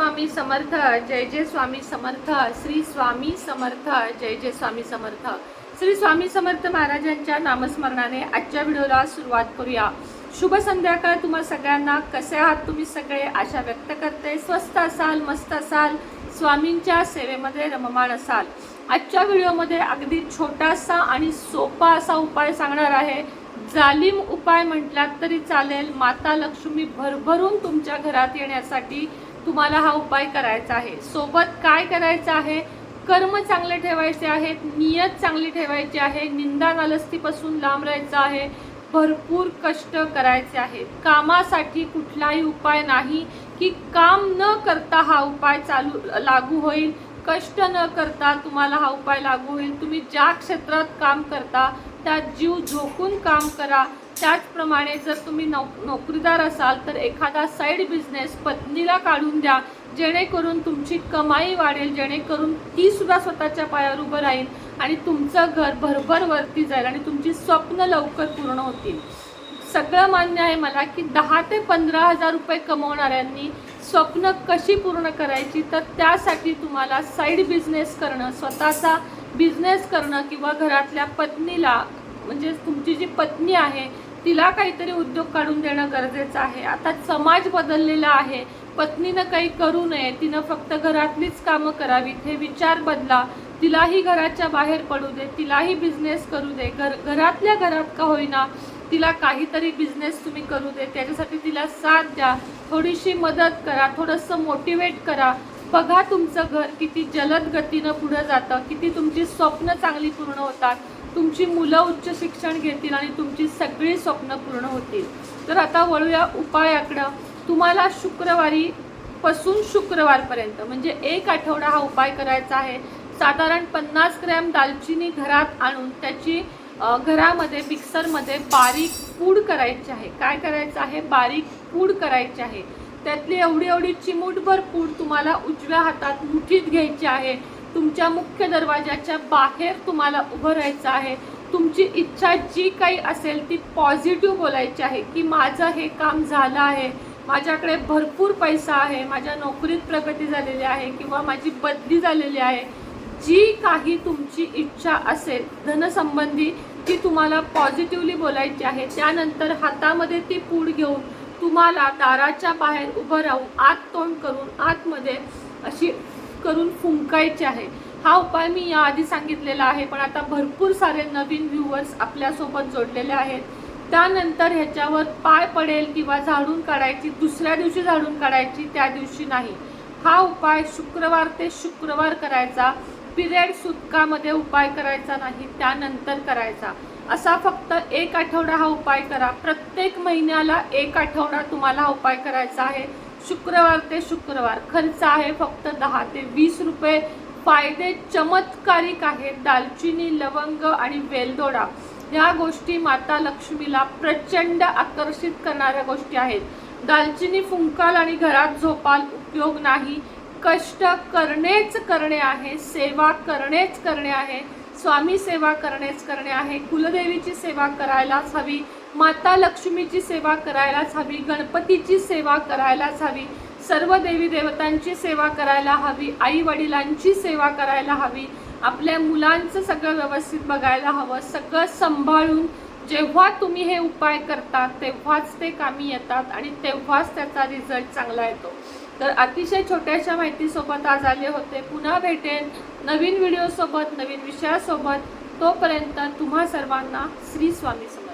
स्वामी समर्थ जय जय स्वामी समर्थ श्री स्वामी समर्थ जय जय स्वामी समर्थ. श्री स्वामी समर्थ महाराजांच्या नामस्मरणाने आजच्या व्हिडिओला सुरुवात करूया. शुभ संध्याकाळ तुम्हा सगळ्यांना. कसे आहात तुम्ही सगळे? आशा व्यक्त करते. स्वस्त असाल मस्त असाल स्वामींच्या सेवेमध्ये रममाण असाल. आजच्या व्हिडिओमध्ये अगदी छोटासा आणि सोपा असा उपाय सांगणार आहे. जालिम उपाय म्हटलात तरी चालेल. माता लक्ष्मी भरभरून तुमच्या घरात येण्यासाठी तुम्हाला हा उपाय करायचा आहे. सोबत काय करायचं आहे? कर्म चांगले ठेवायचे आहेत नियत चांगली ठेवायची आहे निंदा नालस्तीपासून लांब राहायचं आहे भरपूर कष्ट करायचे आहेत. कामासाठी कुठलाही उपाय नाही की काम न करता हा उपाय चालू लागू होईल. कष्ट न करता तुम्हाला हा उपाय लागू होईल. तुम्ही ज्या क्षेत्रात काम करता त्यात जीव झोकून काम करा. त्याचप्रमाणे जर तुम्ही नोक नोकरीदार असाल तर एखादा साईड बिझनेस पत्नीला काढून द्या जेणेकरून तुमची कमाई वाढेल जेणेकरून ती सुद्धा स्वतःच्या पायावर उभं राहील आणि तुमचं घर भरभर वरती जाईल आणि तुमची स्वप्न लवकर पूर्ण होतील. सगळं मान्य आहे मला की दहा ते पंधरा हजार रुपये कमवणाऱ्यांनी स्वप्न कशी पूर्ण करायची तर त्यासाठी तुम्हाला साईड बिझनेस करणं स्वतःचा बिझनेस करणं किंवा घरातल्या पत्नीला म्हणजे तुमची जी पत्नी आहे तिला काहीतरी उद्योग काढून देणं गरजेचं आहे. आता समाज बदललेला आहे. पत्नीनं काही करू नये. तिनं फक्त घरातलीच कामं करावीत हे विचार बदला. तिलाही घराच्या बाहेर पडू दे. तिलाही बिझनेस करू दे. घर घरातल्या घरात का होईना तिला काहीतरी बिझनेस तुम्ही करू दे. त्याच्यासाठी तिला साथ द्या. थोडीशी मदत करा. थोडंसं मोटिवेट करा. बघा तुमचं घर किती जलद गतीनं पुढं जातं किती तुमची स्वप्न चांगली पूर्ण होतात. तुमची मुलं उच्च शिक्षण घेतील आणि तुमची सगळी स्वप्न पूर्ण होतील. तर आता वळूया उपायाकडं. तुम्हाला शुक्रवारी पासून शुक्रवारपर्यंत म्हणजे एक आठवडा हा उपाय करायचा आहे. साधारण पन्नास ग्रॅम दालचिनी घरात आणून त्याची घरामध्ये मिक्सरमध्ये बारीक पूड करायची आहे. काय करायचं आहे? बारीक पूड करायची आहे. त्यातली एवढी एवढी चिमूटभर पूड तुम्हाला उजव्या हातात मुठीत घ्यायची आहे. तुमच्या मुख्य दरवाजाच्या बाहेर तुम्हाला उभं राहायचं आहे. तुमची इच्छा जी काही असेल ती पॉझिटिव्ह बोलायची आहे की माझं हे काम झालं आहे. माझ्याकडे भरपूर पैसा आहे. माझ्या नोकरीत प्रगती झालेली आहे किंवा माझी बदली झालेली आहे. जी काही तुमची इच्छा असेल धनसंबंधी ती तुम्हाला पॉझिटिव्हली बोलायची आहे. त्यानंतर हातामध्ये ती पूड घेऊन तुम्हाला दाराच्या बाहेर उभं राहून आत तोंड करून आतमध्ये अशी करून फुंकायची आहे. हा उपाय मी याआधी सांगितलेला आहे पण आता भरपूर सारे नवीन व्ह्युअर्स आपल्यासोबत जोडलेले आहेत. त्यानंतर ह्याच्यावर पाय पडेल किंवा झाडून काढायची दुसऱ्या दिवशी झाडून काढायची त्या दिवशी नाही. हा उपाय शुक्रवार ते शुक्रवार करायचा. पिरियड सुतकामध्ये उपाय करायचा नाही त्यानंतर करायचा. असा फक्त एक आठवडा हा उपाय करा. प्रत्येक महिन्याला एक आठवडा तुम्हाला हा उपाय करायचा आहे. शुक्रवार ते शुक्रवार. खर्च आहे फक्त दहा ते वीस रुपये. फायदे चमत्कारिक आहेत. दालचिनी लवंग आणि वेलदोडा या गोष्टी माता लक्ष्मीला प्रचंड आकर्षित करणाऱ्या गोष्टी आहेत. दालचिनी फुंकाल आणि घरात झोपाल उपयोग नाही. कष्ट करणेच करणे आहे. सेवा करणेच करणे आहे. स्वामी सेवा करणेच करणे आहे. कुलदेवीची सेवा करायलाच हवी. माता लक्ष्मीची सेवा करायलाच हवी. गणपतीची सेवा करायलाच हवी. सर्व देवी देवतांची सेवा करायला हवी. आई वडिलांची सेवा करायला हवी. आपल्या मुलांचं सगळं व्यवस्थित बघायला हवं. सगळं सांभाळून जेव्हा तुम्ही हे उपाय करता तेव्हाच ते कामी येतात आणि तेव्हाच त्याचा रिझल्ट चांगला येतो. तर अतिशय छोट्याशा माहितीसोबत आज आले होते. पुन्हा भेटेन नवीन व्हिडिओसोबत नवीन विषयासोबत. तोपर्यंत तुम्हा सर्वांना श्री स्वामी समर्थ